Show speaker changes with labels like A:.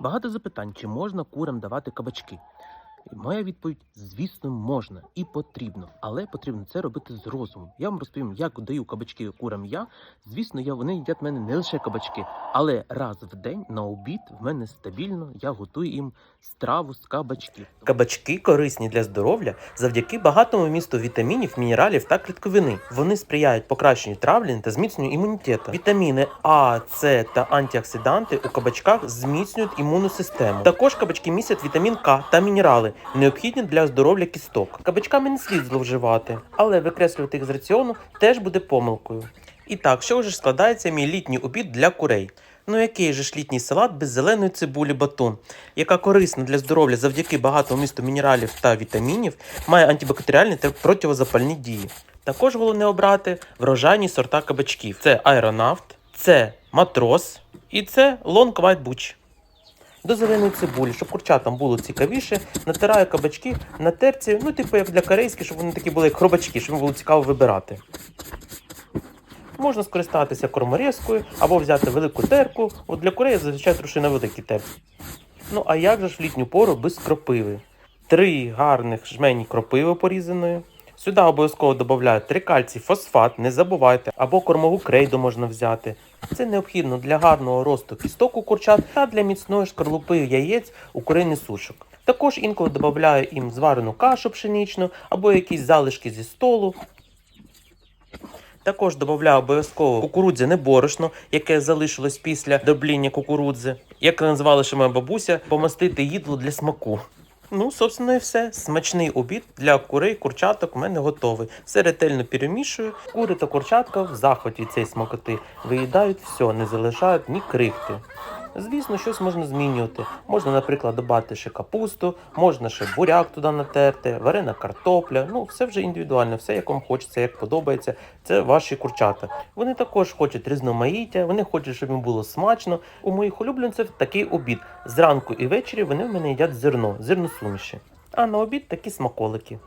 A: Багато запитань, чи можна курам давати кабачки. Моя відповідь: звісно, можна і потрібно, але потрібно це робити з розумом. Я вам розповім, як даю кабачки курам я. Звісно, я вони їдять в мене не лише кабачки, але раз в день на обід в мене стабільно я готую їм страву з кабачків.
B: Кабачки корисні для здоров'я завдяки багатому вмісту вітамінів, мінералів та клітковини. Вони сприяють покращенню травлення та зміцненню імунітету. Вітаміни А, С та антиоксиданти у кабачках зміцнюють імунну систему. Також кабачки містять вітамін К та мінерали, необхідні для здоров'я кісток. Кабачками не слід зловживати, але викреслювати їх з раціону теж буде помилкою. І так, що ж складається мій літній обід для курей? Ну який же ж літній салат без зеленої цибулі батон, яка корисна для здоров'я завдяки багатому місту мінералів та вітамінів, має антибактеріальні та противозапальні дії. Також головне обрати врожайні сорта кабачків: це аеронавт, це матрос і це лонг white butch. До зеленої цибулі, щоб курчатам було цікавіше, натираю кабачки на терці, ну, типу як для корейських, щоб вони такі були як хробачки, щоб їм було цікаво вибирати. Можна скористатися корморезкою або взяти велику терку. От для курей я зазвичай трушу на великій терці. Ну а як же ж в літню пору без кропиви? Три гарних жмені кропиви порізаної. Сюди обов'язково додаю трикальцій фосфат, не забувайте, або кормову крейду можна взяти. Це необхідно для гарного росту кісток у курчат та для міцної шкарлупи яєць у куриних сушок. Також інколи додаю їм зварену кашу пшеничну або якісь залишки зі столу. Також додаю обов'язково кукурудзяне борошно, яке залишилось після дробління кукурудзи. Як називала ще моя бабуся, помастити їдло для смаку. Ну, собственно, і все. Смачний обід для курей, курчаток у мене готовий. Все ретельно перемішую. Кури та курчатка в захваті Цей смакоти виїдають все, не залишають ні крихти. Звісно, щось можна змінювати. Можна, наприклад, додати ще капусту, можна ще буряк туди натерти, варена картопля. Ну, все вже індивідуально, все як вам хочеться, як подобається. Це ваші курчата. Вони також хочуть різноманіття, вони хочуть, щоб їм було смачно. У моїх улюбленців такий обід. Зранку і ввечері вони в мене їдять зерно, зерносуміші. А на обід такі смаколики.